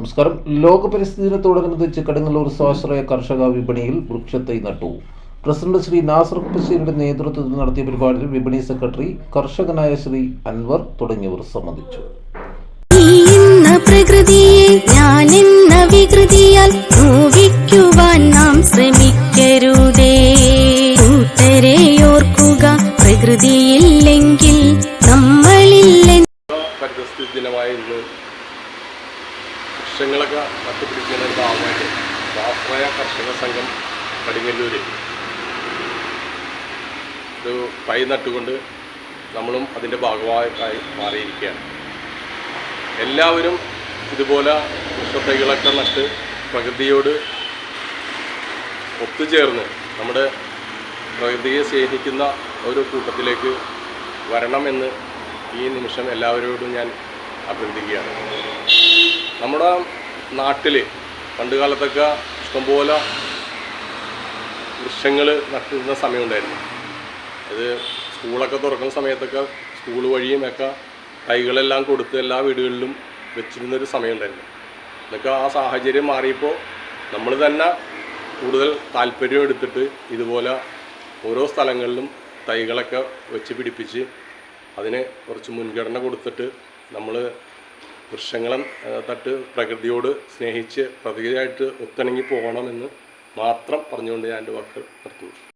നമസ്കാരം. ലോക പരിസ്ഥിതി ദിനത്തോടനുബന്ധിച്ച് കടുങ്ങല്ലൂർ സ്വാശ്രയ കർഷക വിപണിയിൽ വൃക്ഷത്തെ നട്ടു. പ്രസിഡന്റ് ശ്രീ നാസർ ബഷീറിന്റെ നേതൃത്വത്തിൽ നടത്തിയ പരിപാടിയിൽ വിപണി സെക്രട്ടറി കർഷകനായ ശ്രീ അൻവർ തുടങ്ങിയവർ സംബന്ധിച്ചു. പ്രകൃതിയെ ഞാൻ എന്ന വികൃതിയാൽ നോവിക്കുവാൻ നാം ശ്രമിക്കരുതേ. കൂട്ടരെ ഓർക്കുക പ്രകൃതിയില്ലെങ്കിൽ നമ്മളില്ല പരിസ്ഥിതി ദിനമായ ഇന്ന് വൃക്ഷങ്ങളൊക്കെ നട്ടുപിടിക്കുന്നതിന്റെ ഭാഗമായിട്ട് സ്വാശ്രയ കർഷക സംഘം കടിങ്ങല്ലൂര്. ഒരു പൈ നട്ടുകൊണ്ട് നമ്മളും അതിന്റെ ഭാഗമായി മാറിയിരിക്കുകയാണ്. എല്ലാവരും ഇതുപോലെ വൃക്ഷത്തൈകളൊക്കെ നട്ട് പ്രകൃതിയോട് ഒത്തുചേർന്ന് നമ്മുടെ പ്രകൃതിയെ സ്നേഹിക്കുന്ന ഒരു കൂട്ടത്തിലേക്ക് വരണമെന്ന് ഈ നിമിഷം എല്ലാവരോടും ഞാൻ അഭ്യർത്ഥിക്കുകയാണ്. നമ്മുടെ നാട്ടിൽ പണ്ട് കാലത്തൊക്കെ ഇഷ്ടംപോലെ വൃക്ഷങ്ങൾ നട്ടിരുന്ന സമയമുണ്ടായിരുന്നു. അത് സ്കൂളൊക്കെ തുറക്കുന്ന സമയത്തൊക്കെ സ്കൂൾ വഴിയും ഒക്കെ തൈകളെല്ലാം കൊടുത്ത് എല്ലാ വീടുകളിലും വെച്ചിരുന്നൊരു സമയമുണ്ടായിരുന്നു. എന്നൊക്കെ ആ സാഹചര്യം മാറിയപ്പോൾ നമ്മൾ തന്നെ കൂടുതൽ താല്പര്യം എടുത്തിട്ട് ഇതുപോലെ ഓരോ സ്ഥലങ്ങളിലും തൈകളൊക്കെ വെച്ച് പിടിപ്പിച്ച് അതിന് കുറച്ച് മുൻഗണന കൊടുത്തിട്ട് നമ്മൾ വൃക്ഷങ്ങളെ തട്ട് പ്രകൃതിയോട് സ്നേഹിച്ച് പ്രകൃതിയായിട്ട് ഒത്തിണങ്ങി പോകണമെന്ന് മാത്രം പറഞ്ഞുകൊണ്ട് ഞാൻ എന്റെ വാക്കുകൾ നിർത്തുന്നു.